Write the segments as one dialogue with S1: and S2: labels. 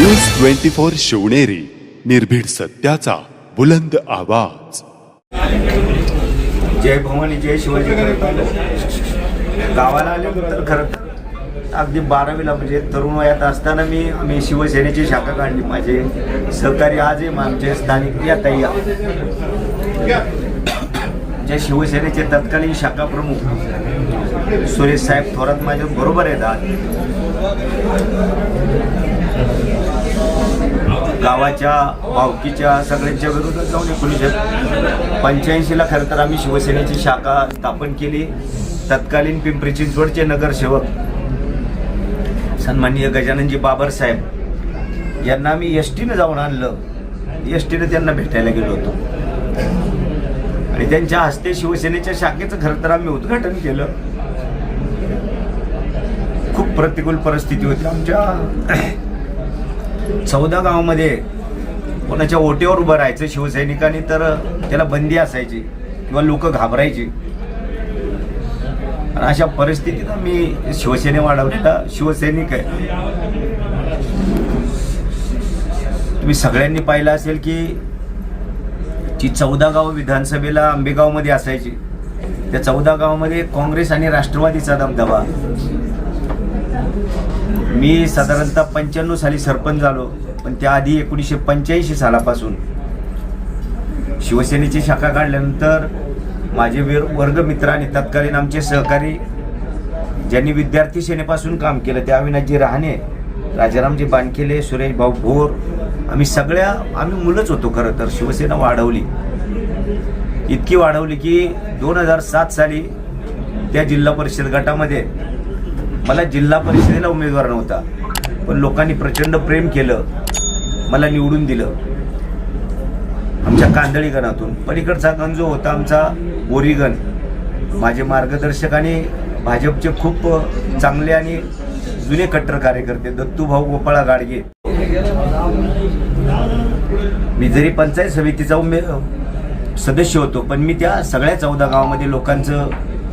S1: News twenty four Shivneri. निर्भीड सत्याचा बुलंद आवाज.
S2: जय भवानी जय शिवाजी गावाला आल्यानंतर खरं तर अगदी बारावीला म्हणजे तरुण वयात असताना मी मी शिवसेनेची शाखा काढली. माझे सहकारी आजही आमचे स्थानिक या तैया जे शिवसेनेचे तत्कालीन शाखा प्रमुख सुरेश साहेब थोरात माझ्या बरोबर येतात. गावाच्या वावकीच्या सगळ्यांच्या विरोधात जाऊन एकोणीसशे पंच्याऐंशीला खरं तर आम्ही शिवसेनेची शाखा स्थापन केली. तत्कालीन पिंपरी चिंचवडचे नगरसेवक सन्माननीय गजाननजी बाबर साहेब यांना आम्ही एस टीनं जाऊन आणलं. एस टीनं त्यांना भेटायला गेलो होतो. आणि त्यांच्या हस्ते शिवसेनेच्या शाखेचं खरं तर आम्ही उद्घाटन केलं. खूप प्रतिकूल परिस्थिती होती आमच्या. चौदा गावामध्ये कोणाच्या ओटेवर उभं राहायचं शिवसैनिकांनी तर त्याला बंदी असायची किंवा लोक घाबरायची. अशा परिस्थितीत मी शिवसेने वाढवलेला शिवसैनिक आहे. तुम्ही सगळ्यांनी पाहिलं असेल की जी चौदा गाव विधानसभेला आंबेगावमध्ये असायची त्या चौदा गावामध्ये काँग्रेस आणि राष्ट्रवादीचा दबदबा. मी साधारणतः पंच्याण्णव साली सरपंच झालो पण त्याआधी एकोणीसशे पंच्याऐंशी सालापासून शिवसेनेची शाखा काढल्यानंतर माझे वीर वर्गमित्र आणि तत्कालीन आमचे सहकारी ज्यांनी विद्यार्थी सेनेपासून काम केलं त्या अविनाशजी रहाणे राजारामजी बानखेले सुरेश भाऊ भोर आम्ही सगळ्या आम्ही मुलंच होतो खरं तर शिवसेना वाढवली. इतकी वाढवली की दोन हजार सात साली त्या जिल्हा परिषद गटामध्ये मला जिल्हा परिषदेला उमेदवार नव्हता. पण लोकांनी प्रचंड प्रेम केलं. मला निवडून दिलं. आमच्या कांदळी गणातून. पलीकडचा गण जो होता आमचा बोरीगण माझे मार्गदर्शक आणि भाजपचे खूप चांगले आणि जुने कट्टर कार्यकर्ते दत्तूभाऊ गोपाळा गाडगे. मी जरी पंचायत समितीचा उमे सदस्य होतो पण मी त्या सगळ्या चौदा गावामध्ये लोकांचं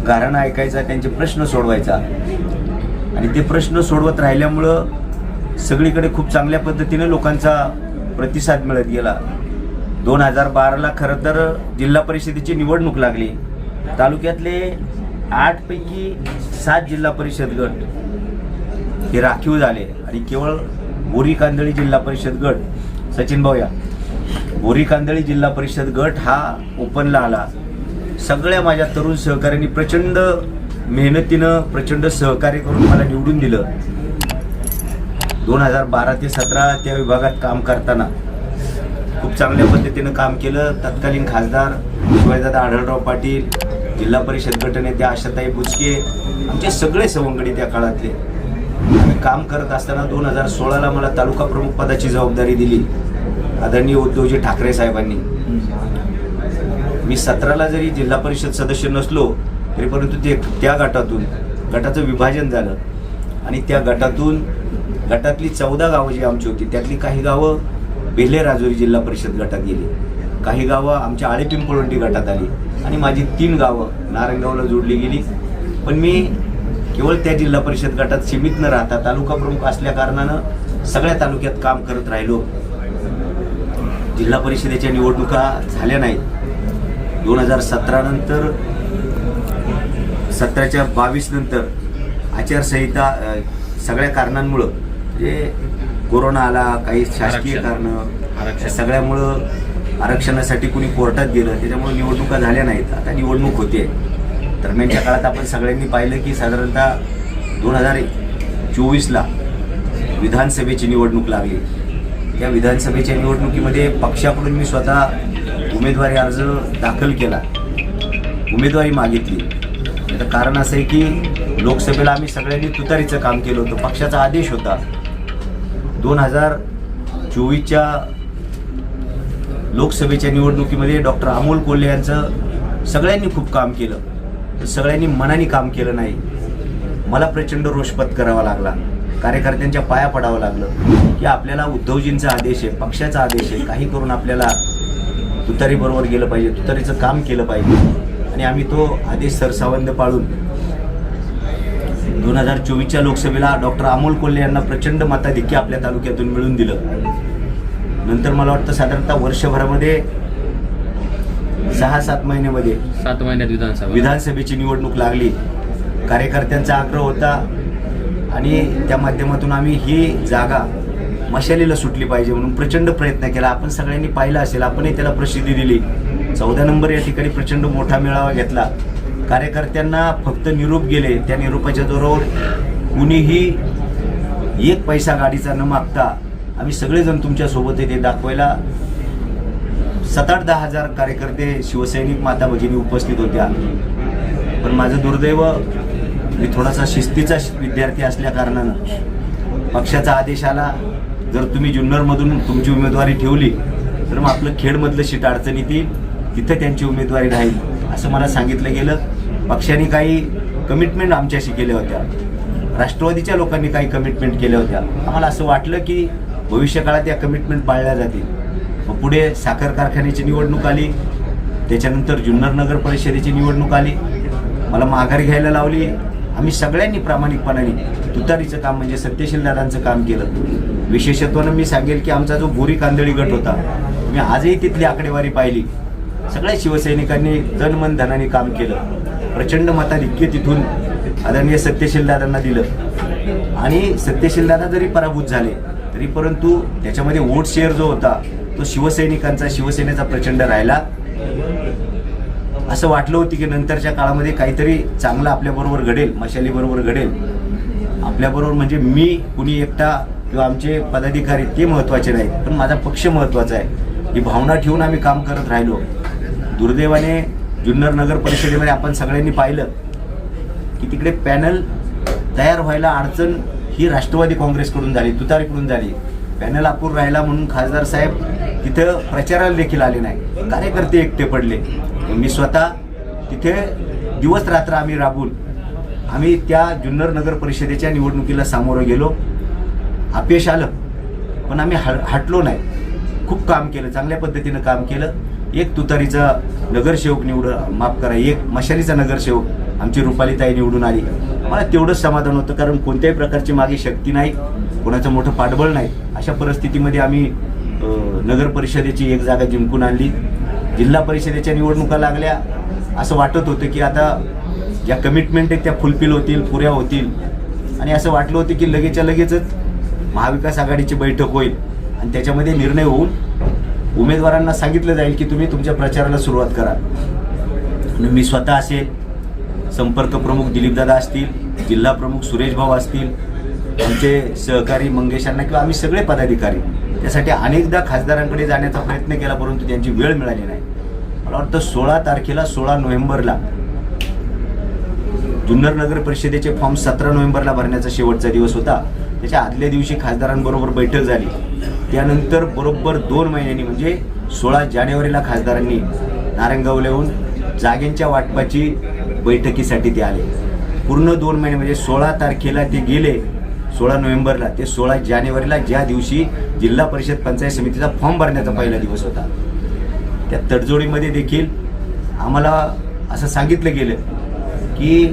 S2: गारणं ऐकायचा त्यांचे प्रश्न सोडवायचा. आणि ते प्रश्न सोडवत राहिल्यामुळं सगळीकडे खूप चांगल्या पद्धतीने लोकांचा प्रतिसाद मिळत गेला. दोन हजार बाराला खरं तर जिल्हा परिषदेची निवडणूक लागली. तालुक्यातले आठपैकी सात जिल्हा परिषद गट हे राखीव झाले आणि केवळ बोरी कांदळी जिल्हा परिषद गट. सचिन भाऊ या. बोरी कांदळी जिल्हा परिषद गट हा ओपनला आला. सगळ्या माझ्या तरुण सहकाऱ्यांनी प्रचंड मेहनतीनं प्रचंड सहकार्य करून मला निवडून दिलं. दोन हजार बारा ते सतरा त्या विभागात काम करताना खूप चांगल्या पद्धतीनं काम केलं. तत्कालीन खासदार शिवाजीदादा आढळराव पाटील जिल्हा परिषद गटनेते आशाताई बुचके आमचे सगळे सवंगडी त्या काळातले. आम्ही काम करत असताना दोन हजार सोळाला मला तालुका प्रमुख पदाची जबाबदारी दिली. आदरणीय उद्धवजी ठाकरे साहेबांनी. मी सतराला जरी जिल्हा परिषद सदस्य नसलो तरी परंतु ते त्या गटातून गटाचं विभाजन झालं. आणि त्या गटातून गटातली चौदा गावं जी आमची होती त्यातली काही गावं बेले राजुरी जिल्हा परिषद गटात गेली. काही गावं आमच्या आळे पिंपळवंडी गटात आली. आणि माझी तीन गावं नारायणगावला जोडली गेली. पण मी केवळ त्या जिल्हा परिषद गटात सीमित न राहता तालुका प्रमुख असल्या कारणानं सगळ्या तालुक्यात काम करत राहिलो. जिल्हा परिषदेच्या निवडणुका झाल्या नाहीत. दोन हजार सतरा नंतर सतराच्या बावीस नंतर आचारसंहिता सगळ्या कारणांमुळं म्हणजे कोरोना आला काही शासकीय कारणं सगळ्यामुळं आरक्षणासाठी कुणी कोर्टात गेलं त्याच्यामुळे निवडणुका झाल्या नाहीत. आता निवडणूक होते दरम्यानच्या काळात आपण सगळ्यांनी पाहिलं की साधारणतः दोन हजार चोवीसला विधानसभेची निवडणूक लागली. या विधानसभेच्या निवडणुकीमध्ये पक्षाकडून मी स्वतः उमेदवारी अर्ज दाखल केला. उमेदवारी मागितली. त्याचं कारण असं आहे की लोकसभेला आम्ही सगळ्यांनी तुतारीचं काम केलं होतं. पक्षाचा आदेश होता. दोन हजार चोवीसच्या लोकसभेच्या निवडणुकीमध्ये डॉक्टर अमोल कोल्हे यांचं सगळ्यांनी खूप काम केलं. तर सगळ्यांनी मनाने काम केलं नाही. मला प्रचंड रोषपत करावा लागला. कार्यकर्त्यांच्या पाया पडावं लागलं. की आपल्याला उद्धवजींचा आदेश आहे पक्षाचा आदेश आहे काही करून आपल्याला तुतारीबरोबर गेलं पाहिजे तुतारीचं काम केलं पाहिजे. आणि आम्ही तो आदेश सरसावंद पाळून दोन हजार चोवीसच्या लोकसभेला डॉक्टर अमोल कोल्हे यांना प्रचंड मताधिक्य आपल्या तालुक्यातून मिळून दिलं. नंतर मला वाटतं साधारणतः वर्षभरामध्ये सहा सात महिन्यामध्ये
S3: सात महिन्यात विधानसभा.
S2: विधानसभेची निवडणूक लागली. कार्यकर्त्यांचा आग्रह होता आणि त्या माध्यमातून आम्ही ही जागा मशालीला सुटली पाहिजे म्हणून प्रचंड प्रयत्न केला. आपण सगळ्यांनी पाहिलं असेल आपणही त्याला प्रसिद्धी दिली. चौदा नंबर या ठिकाणी प्रचंड मोठा मेळावा घेतला. कार्यकर्त्यांना फक्त निरोप गेले त्या निरोपाच्या जोरावर कुणीही एक पैसा गाडीचा न मागता आम्ही सगळेजण तुमच्यासोबत येते दाखवायला सात आठ दहा हजार कार्यकर्ते शिवसैनिक माता भगिनी उपस्थित होत्या. पण माझं दुर्दैव मी थोडासा शिस्तीचा विद्यार्थी असल्या कारणानं पक्षाचा आदेश आला. जर तुम्ही जुन्नरमधून तुमची उमेदवारी ठेवली तर मग आपलं खेडमधलं शीट अडचणीत येईल. तिथं त्यांची उमेदवारी राहील असं मला सांगितलं गेलं. पक्षाने काही कमिटमेंट आमच्याशी केल्या होत्या. राष्ट्रवादीच्या लोकांनी काही कमिटमेंट केल्या होत्या. आम्हाला असं वाटलं की भविष्यकाळात या कमिटमेंट पाळल्या जातील. मग पुढे साखर कारखान्याची निवडणूक आली त्याच्यानंतर जुन्नर नगर परिषदेची निवडणूक आली. मला माघारी घ्यायला लावली. आम्ही सगळ्यांनी प्रामाणिकपणाने तुतारीचं काम म्हणजे सत्यशील दादांचं काम केलं. विशेषत्वानं मी सांगेल की आमचा जो गोरी कांदळी गट होता मी आजही तिथली आकडेवारी पाहिली. सगळ्या शिवसैनिकांनी जनमन धनाने काम केलं. प्रचंड मताधिक्य तिथून आदरणीय सत्यशीलदादांना दिलं. आणि सत्यशीलदादा जरी पराभूत झाले तरी परंतु त्याच्यामध्ये वोट शेअर जो होता तो शिवसैनिकांचा शिवसेनेचा प्रचंड राहिला. असं वाटलं होतं की नंतरच्या काळामध्ये काहीतरी चांगलं आपल्याबरोबर घडेल मशालीबरोबर घडेल. आपल्याबरोबर म्हणजे मी कुणी एकटा किंवा आमचे पदाधिकारी ते महत्त्वाचे नाहीत पण माझा पक्ष महत्त्वाचा आहे. ही भावना ठेवून आम्ही काम करत राहिलो. दुर्दैवाने जुन्नर नगर परिषदेमध्ये आपण सगळ्यांनी पाहिलं की तिकडे पॅनल तयार व्हायला अडचण ही राष्ट्रवादी काँग्रेसकडून झाली तुतारीकडून झाली. पॅनल अपूर राहिला म्हणून खासदार साहेब तिथं प्रचाराला देखील आले नाही. कार्यकर्ते एकटे पडले. मी स्वतः तिथे दिवस रात्र आम्ही राबून आम्ही त्या जुन्नर नगर परिषदेच्या निवडणुकीला सामोरं गेलो. अपयश आलं पण आम्ही ह हटलो नाही. खूप काम केलं चांगल्या पद्धतीनं काम केलं. एक तुतारीचा नगरसेवक निवड माफ करा एक मशालीचा नगरसेवक आमची रुपालीताई निवडून आली. मला तेवढंच समाधान होतं कारण कोणत्याही प्रकारची मागे शक्ती नाही कोणाचं मोठं पाठबळ नाही. अशा परिस्थितीमध्ये आम्ही नगर परिषदेची एक जागा जिंकून आणली. जिल्हा परिषदेच्या निवडणुका लागल्या. असं वाटत होतं की आता ज्या कमिटमेंट आहेत त्या फुलफिल होतील पुऱ्या होतील. आणि असं वाटलं होतं की लगेचच्या लगेचच महाविकास आघाडीची बैठक होईल. आणि त्याच्यामध्ये निर्णय होऊन उमेदवारांना सांगितलं जाईल की तुम्ही तुमच्या प्रचाराला सुरुवात करा. आणि मी स्वतः असेल संपर्क प्रमुख दिलीपदादा असतील जिल्हा प्रमुख सुरेश भाऊ असतील आमचे सहकारी मंगेशांना किंवा आम्ही सगळे पदाधिकारी त्यासाठी अनेकदा खासदारांकडे जाण्याचा प्रयत्न केला परंतु त्यांची वेळ मिळाली नाही. मला वाटतं सोळा तारखेला सोळा नोव्हेंबरला जुन्नर नगर परिषदेचे फॉर्म सतरा नोव्हेंबरला भरण्याचा शेवटचा दिवस होता. त्याच्या आदल्या दिवशी खासदारांबरोबर बैठक झाली. त्यानंतर बरोबर दोन महिन्यांनी म्हणजे सोळा जानेवारीला खासदारांनी नारायणगावला जागेंच्या वाटपाची बैठकीसाठी ते आले. पूर्ण दोन महिने म्हणजे सोळा तारखेला ते गेले सोळा नोव्हेंबरला. ते सोळा जानेवारीला ज्या दिवशी जिल्हा परिषद पंचायत समितीचा फॉर्म भरण्याचा पहिला दिवस होता. त्या तडजोडीमध्ये देखील आम्हाला असं सांगितलं गेलं की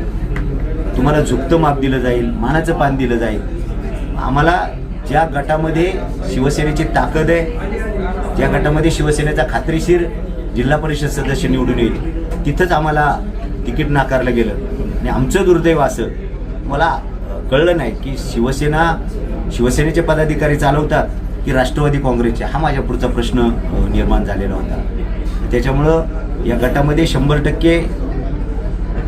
S2: तुम्हाला झुकतं माप दिलं जाईल मानाचं पान दिलं जाईल. आम्हाला ज्या गटामध्ये शिवसेनेची ताकद आहे ज्या गटामध्ये शिवसेनेचा खात्रीशीर जिल्हा परिषद सदस्य निवडून येईल तिथंच आम्हाला तिकीट नाकारलं गेलं. आणि आमचं दुर्दैव असं मला कळलं नाही की शिवसेना शिवसेनेचे पदाधिकारी चालवतात की राष्ट्रवादी काँग्रेसचे. हा माझ्या पुढचा प्रश्न निर्माण झालेला होता. त्याच्यामुळं या गटामध्ये शंभर टक्के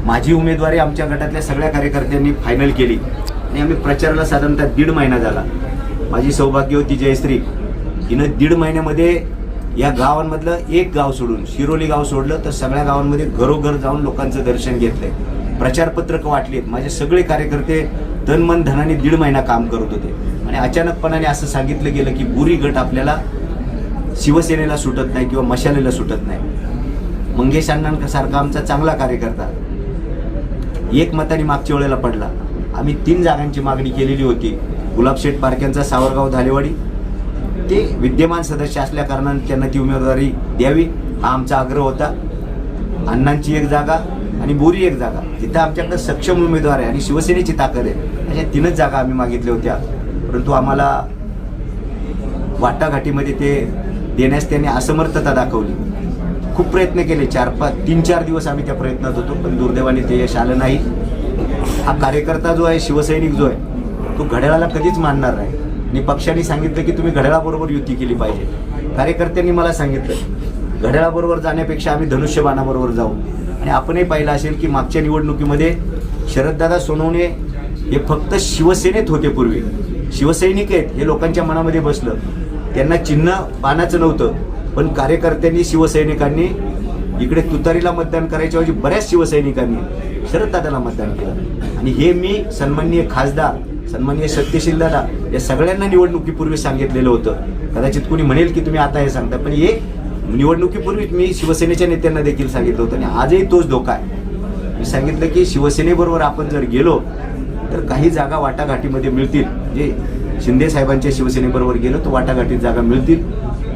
S2: माझी उमेदवारी आमच्या गटातल्या सगळ्या कार्यकर्त्यांनी फायनल केली. आणि आम्ही प्रचाराला साधारणतः दीड महिना झाला. माझी सौभाग्यवती जयश्री. हिनं दीड महिन्यामध्ये या गावांमधलं एक गाव सोडून शिरोली गाव सोडलं तर सगळ्या गावांमध्ये घरोघर जाऊन लोकांचं दर्शन घेतलंय. प्रचारपत्रकं वाटलीत. माझे सगळे कार्यकर्ते तन मन धनाने दीड महिना काम करत होते. आणि अचानकपणाने असं सांगितलं गेलं की बुरी गट आपल्याला शिवसेनेला सुटत नाही किंवा मशालेला सुटत नाही. मंगेश अण्णांसारखा आमचा चांगला कार्यकर्ता एक मताने मागच्या वेळेला पडला. आम्ही तीन जागांची मागणी केलेली होती. गुलाबशेठ पारख्यांचा सावरगाव धालेवाडी. ते विद्यमान सदस्य असल्या कारणाने त्यांना ती उमेदवारी द्यावी हा आमचा आग्रह होता. अण्णांची एक जागा आणि बोरी एक जागा. तिथं आमच्याकडे सक्षम उमेदवार आहे आणि शिवसेनेची ताकद आहे अशा तीनच जागा आम्ही मागितल्या होत्या. परंतु आम्हाला वाटाघाटीमध्ये ते देण्यास त्यांनी असमर्थता दाखवली. खूप प्रयत्न केले चार पाच तीन चार दिवस आम्ही त्या प्रयत्नात होतो पण दुर्दैवाने ते यश आलं नाही. हा कार्यकर्ता जो आहे शिवसैनिक जो आहे तो घड्याळाला कधीच मानणार नाही. आणि पक्षाने सांगितलं की तुम्ही घड्याळाबरोबर युती केली पाहिजे. कार्यकर्त्यांनी मला सांगितलं. घड्याळाबरोबर जाण्यापेक्षा आम्ही धनुष्यबाणाबरोबर जाऊ. आणि आपणही पाहिलं असेल की मागच्या निवडणुकीमध्ये शरददादा सोनवणे हे फक्त शिवसेनेत होते पूर्वी. शिवसैनिक आहेत हे लोकांच्या मनामध्ये बसलं. त्यांना चिन्ह पानाचं नव्हतं. पण कार्यकर्त्यांनी शिवसैनिकांनी इकडे तुतारीला मतदान करायच्या ऐवजी बऱ्याच शिवसैनिकांनी शरददादाला मतदान केलं. आणि हे मी सन्माननीय खासदार सन्माननीय सत्यशील दादा या सगळ्यांना निवडणुकीपूर्वी सांगितलेलं होतं. कदाचित कोणी म्हणेल की तुम्ही आता हे सांगता पण हे निवडणुकीपूर्वीच मी शिवसेनेच्या नेत्यांना देखील सांगितलं होतं आणि आजही तोच धोका आहे. मी सांगितलं की शिवसेनेबरोबर आपण जर गेलो तर काही जागा वाटाघाटीमध्ये मिळतील. जे शिंदे साहेबांच्या शिवसेनेबरोबर गेलो तर वाटाघाटीत जागा मिळतील.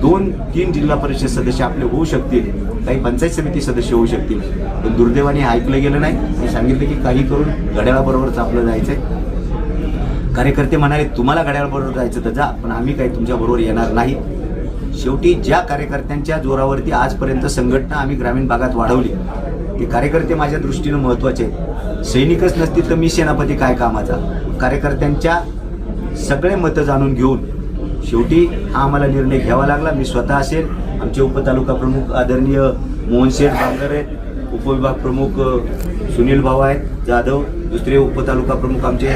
S2: दोन तीन जिल्हा परिषद सदस्य आपले होऊ शकतील. काही पंचायत समिती सदस्य होऊ शकतील. पण दुर्दैवाने ऐकलं गेलं नाही. मी सांगितलं की काही करून घड्याळाबरोबरच आपलं जायचं आहे कार्यकर्ते म्हणाले तुम्हाला घड्याळबरोबर जायचं तर जा पण आम्ही काही तुमच्याबरोबर येणार नाही. शेवटी ज्या कार्यकर्त्यांच्या जोरावरती आजपर्यंत संघटना आम्ही ग्रामीण भागात वाढवली ते कार्यकर्ते माझ्या दृष्टीनं महत्त्वाचे आहेत. सैनिकच नसतील तर मी सेनापती काय कामाचा? कार्यकर्त्यांच्या सगळे मतं जाणून घेऊन शेवटी हा आम्हाला निर्णय घ्यावा लागला. मी स्वतः असेल आमचे उपतालुका प्रमुख आदरणीय मोहनशेठ बांगर आहेत उपविभाग प्रमुख सुनील भाऊ आहेत जाधव दुसरे उपतालुका प्रमुख आमचे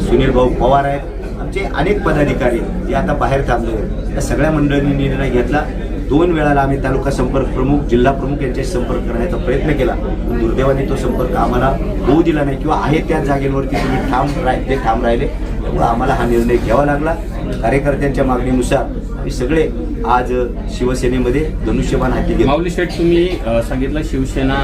S2: सुनील भाऊ पवार आहेत. आमचे अनेक पदाधिकारी जे आता बाहेर थांबले आहेत. या सगळ्या मंडळींनी निर्णय घेतला. दोन वेळाला आम्ही तालुका संपर्क प्रमुख जिल्हा प्रमुख यांच्याशी संपर्क करण्याचा प्रयत्न केला. पण दुर्दैवाने तो संपर्क आम्हाला होऊ दिला नाही किंवा आहे त्या जागेवरती तुम्ही ठाम राहिले ठाम राहिले. त्यामुळे आम्हाला हा निर्णय घ्यावा लागला. कार्यकर्त्यांच्या मागणीनुसार आम्ही सगळे आज शिवसेनेमध्ये धनुष्यबाण हाती घेतो
S3: माऊली शेठ तुम्ही सांगितलं शिवसेना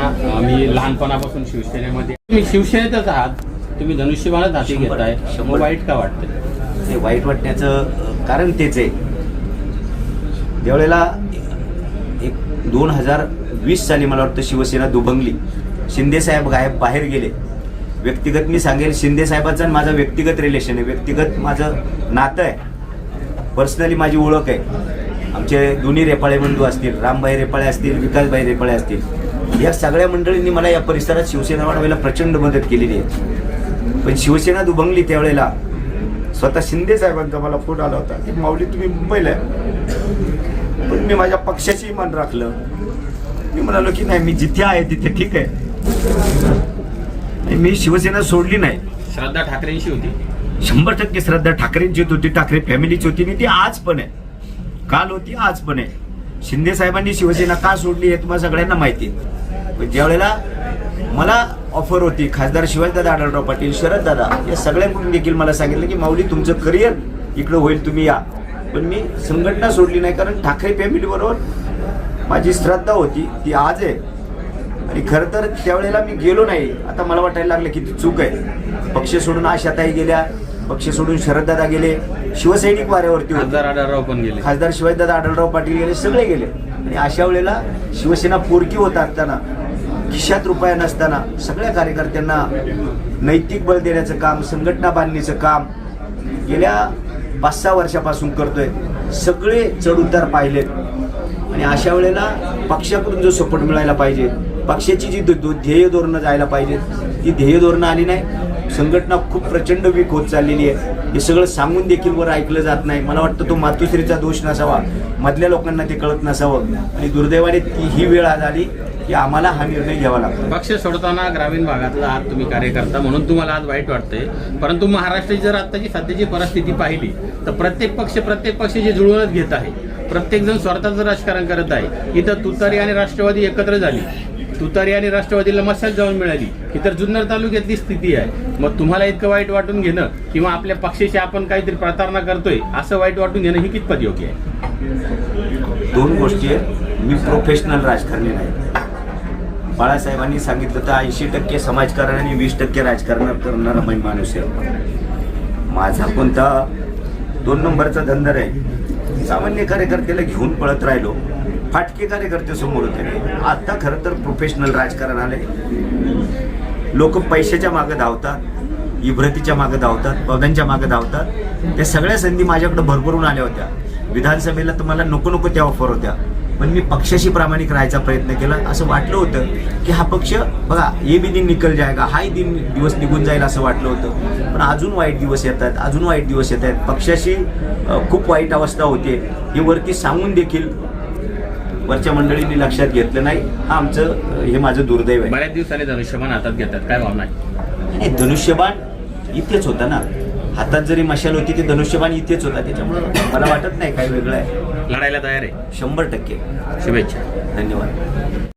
S3: मी लहानपणापासून शिवसेनेमध्ये तुम्ही शिवसेनेतच आहात. तुम्ही धनुष्यबाणच हाती घेताय.
S2: शंभर.
S3: वाईट का वाटतं
S2: हे वाईट वाटण्याचं कारण तेच आहे. ज्यावेळेला एक दोन हजार वीस साली मला वाटतं शिवसेना दुभंगली शिंदे साहेब गायब बाहेर गेले. व्यक्तिगत मी सांगेल शिंदे साहेबाचं आणि माझं व्यक्तिगत रिलेशन आहे. व्यक्तिगत माझं नातं आहे. पर्सनली माझी ओळख आहे. आमचे दोन्ही रेपाळे बंधू असतील रामभाई रेपाळे असतील विकासभाई रेपाळे असतील. या सगळ्या मंडळींनी मला या परिसरात शिवसेना वाढवायला प्रचंड मदत केलेली आहे. पण शिवसेना दुभंगली त्यावेळेला स्वतः शिंदे साहेबांचा मला फोन आला होता की माऊली तुम्ही मुंबईला आहे पण मी माझ्या पक्षाशी मान राखलं. मी म्हणालो की नाही मी जिथे आहे तिथे ठीक आहे. मी शिवसेना सोडली नाही.
S3: श्रद्धा ठाकरेंशी होती.
S2: शंभर टक्के श्रद्धा ठाकरेंचीच होती ठाकरे फॅमिलीची होती आणि ती आज पण आहे. काल होती आज पण आहे. शिंदे साहेबांनी शिवसेना का सोडली हे तुम्हाला सगळ्यांना माहिती आहे. पण ज्यावेळेला मला ऑफर होती खासदार शिवाजीदादा आढळराव पाटील शरददादा या सगळ्यांकडून देखील मला सांगितलं की माऊली तुमचं करिअर इकडं होईल तुम्ही या. पण मी संघटना सोडली नाही कारण ठाकरे फॅमिलीबरोबर माझी श्रद्धा होती ती आज आहे. आणि खरं तर त्यावेळेला मी गेलो नाही. आता मला वाटायला लागलं की ती चूक आहे. पक्ष सोडून आशाताई गेल्या. पक्ष सोडून शरददादा गेले. शिवसैनिक वाऱ्यावरती
S3: खासदार आढळराव पण गेले.
S2: खासदार शिवाजीदादा आढळराव पाटील गेले सगळे गेले. आणि अशा वेळेला शिवसेना पोरकी होत असताना खिशात रुपया नसताना सगळ्या कार्यकर्त्यांना नैतिक बळ देण्याचं काम संघटना बांधणीचं काम गेल्या पाच सहा वर्षापासून करतोय. सगळे चढउतार पाहिलेत. आणि अशा वेळेला पक्षाकडून जो सपोर्ट मिळायला पाहिजे पक्षाची जी ध्येय धोरणं जायला पाहिजे ती ध्येय धोरणं आली नाही. संघटना खूप प्रचंड वीक होत चाललेली आहे. हे सगळं सांगून देखील वर ऐकलं जात नाही. मला वाटतं तो मातुश्रीचा दोष नसावा. मधल्या लोकांना ते कळत नसावं. आणि दुर्दैवाने ती ही वेळ आज आली की आम्हाला हा निर्णय घ्यावा लागतो.
S3: पक्ष सोडताना ग्रामीण भागातला आज तुम्ही कार्यकर्ता म्हणून तुम्हाला आज वाईट वाटतंय. परंतु महाराष्ट्राची जर आत्ताची सध्याची परिस्थिती पाहिली तर प्रत्येक पक्ष प्रत्येक पक्ष जे जुळवूनच घेत आहे. प्रत्येक जण स्वतःचं राजकारण करत आहे. इथं तुतारी आणि राष्ट्रवादी एकत्र झाली. तुतारी आणि राष्ट्रवादीला मशाल जाऊन मिळाली. ही तर जुन्नर तालुक्यातली स्थिती आहे. मग तुम्हाला इतकं वाईट वाटून घेणं किंवा आपल्या पक्षाशी आपण काहीतरी प्रतारणा करतोय असं वाईट वाटून घेणं ही कितपत योग्य आहे?
S2: दोन गोष्टी आहेत. मी प्रोफेशनल राजकारणी नाही. बाळासाहेबांनी सांगितलं तर ऐंशी टक्के समाजकारण आणि वीस टक्के राजकारण करणारा माणूस आहे. माझा कोणता दोन नंबरचा धंदा आहे सामान्य कार्यकर्त्याला घेऊन पळत राहिलो. फाटके कार्यकर्ते समोर होते. आता खरं तर प्रोफेशनल राजकारण आले लोक पैशाच्या मागे धावतात इब्रतीच्या मागे धावतात पदांच्या मागे धावतात. त्या सगळ्या संधी माझ्याकडे भरभरून आल्या होत्या. विधानसभेला तुम्हाला नको नको त्या ऑफर होत्या. पण मी पक्षाशी प्रामाणिक राहायचा प्रयत्न केला. असं वाटलं होतं की हा पक्ष बघा हे बी दिन निकल जायगा हाही दिन दिवस निघून जाईल असं वाटलं होतं. पण अजून वाईट दिवस येतात अजून वाईट दिवस येत आहेत. पक्षाशी खूप वाईट अवस्था होते. हे वरती सांगून देखील वरच्या मंडळींनी लक्षात घेतलं नाही. हा आमचं हे माझं दुर्दैव आहे.
S3: बऱ्याच दिवसाने धनुष्यबाण हातात घेतात. काय भावना आहे?
S2: आणि धनुष्यबाण इथेच होता ना. हातात जरी मशाल होती ते धनुष्यबाण इथेच होता. त्याच्यामुळं मला वाटत नाही काही वेगळं आहे.
S3: लढायला तयार आहे.
S2: शंभर टक्के.
S3: शुभेच्छा.
S2: धन्यवाद.